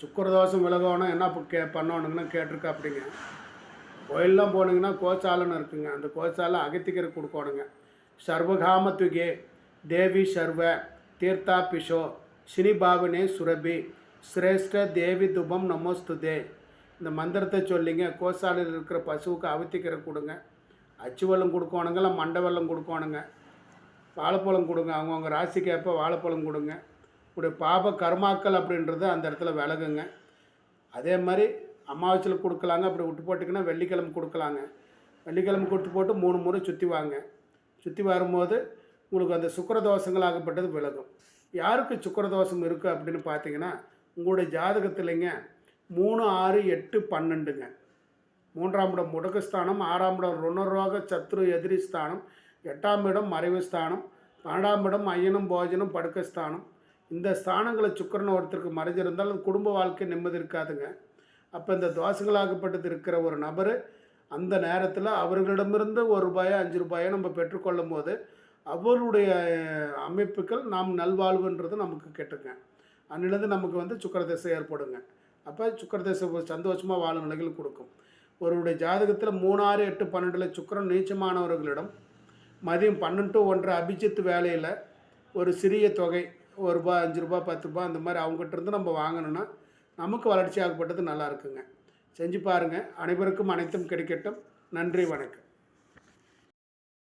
சுக்கரதோஷம் விலகணும் என்ன கே பண்ணணுங்கன்னு கேட்டிருக்கா அப்படிங்க கோயிலெலாம் போனீங்கன்னா கோச்சாலன்னு இருக்குங்க. அந்த கோச்சாலை அகத்திக்கிற கொடுக்கணுங்க. சர்வகாமத்துகே தேவி சர்வ தீர்த்தா பிஷோ சினிபாவினே சுரபி சிரேஷ்ட தேவி துபம் நமோஸ்துதே. இந்த மந்திரத்தை சொல்லிங்க கோசாலையில் இருக்கிற பசுவுக்கு அவத்திக்கிற கொடுங்க. அச்சு வெள்ளம் கொடுக்கணுங்க இல்லை மண்டை வெள்ளம் கொடுக்கணுங்க. வாழைப்பழம் கொடுங்க அவங்கவுங்க ராசிக்கு ஏற்ப வாழைப்பழம் கொடுங்க. இப்படி பாப கர்மாக்கள் அப்படின்றது அந்த இடத்துல விலகுங்க. அதே மாதிரி அமாவாசையில் கொடுக்கலாங்க அப்படி விட்டு போட்டிங்கன்னா வெள்ளிக்கிழமை கொடுக்கலாங்க. வெள்ளிக்கிழமை கொடுத்து போட்டு மூணு முறை சுற்றி வாங்க. சுற்றி வரும்போது உங்களுக்கு அந்த சுக்கரதோஷங்களாகப்பட்டது விலகும். யாருக்கு சுக்கரதோஷம் இருக்குது அப்படின்னு பார்த்தீங்கன்னா உங்களுடைய ஜாதகத்துலைங்க மூணு ஆறு எட்டு பன்னெண்டுங்க. மூன்றாம் இடம் முடக்கஸ்தானம் ஆறாம் இடம் ருணரோக சத்ரு எதிரி ஸ்தானம் எட்டாம் இடம் மறைவு ஸ்தானம் பன்னெண்டாம் இடம் ஐயனம் போஜனம் படுக்கஸ்தானம் இந்த ஸ்தானங்களை சுக்கரன் ஒருத்தருக்கு மறைஞ்சிருந்தால் குடும்ப வாழ்க்கை நிம்மதி இருக்காதுங்க. அப்போ இந்த தோஷங்களாகப்பட்டது இருக்கிற ஒரு நபர் அந்த நேரத்தில் அவர்களிடமிருந்து ஒரு ரூபாயோ அஞ்சு ரூபாயோ நம்ம பெற்றுக்கொள்ளும் போது அவருடைய அமைப்புகள் நாம் நல்வாழ்வுன்றது நமக்கு கெட்டுங்க. அன்னிலேருந்து நமக்கு வந்து சுக்கரதசை ஏற்படுங்க. அப்போ சுக்கரதசை சந்தோஷமாக வாழும் நிலைகள் கொடுக்கும். ஒருவருடைய ஜாதகத்தில் மூணாறு எட்டு பன்னெண்டில் சுக்கரன் நீச்சமானவர்களிடம் மதியம் பன்னெண்டு ஒன்றரை அபிஜித் வேலையில் ஒரு சிறிய தொகை ஒரு ரூபா அஞ்சு ரூபா பத்து ரூபா அந்த மாதிரி அவங்ககிட்ட இருந்து நம்ம வாங்கணும்னா நமக்கு வளர்ச்சி ஆகப்பட்டது நல்லா இருக்குங்க. செஞ்சு பாருங்கள் அனைவருக்கும் அனைத்தும் கிடைக்கட்டும். நன்றி வணக்கம்.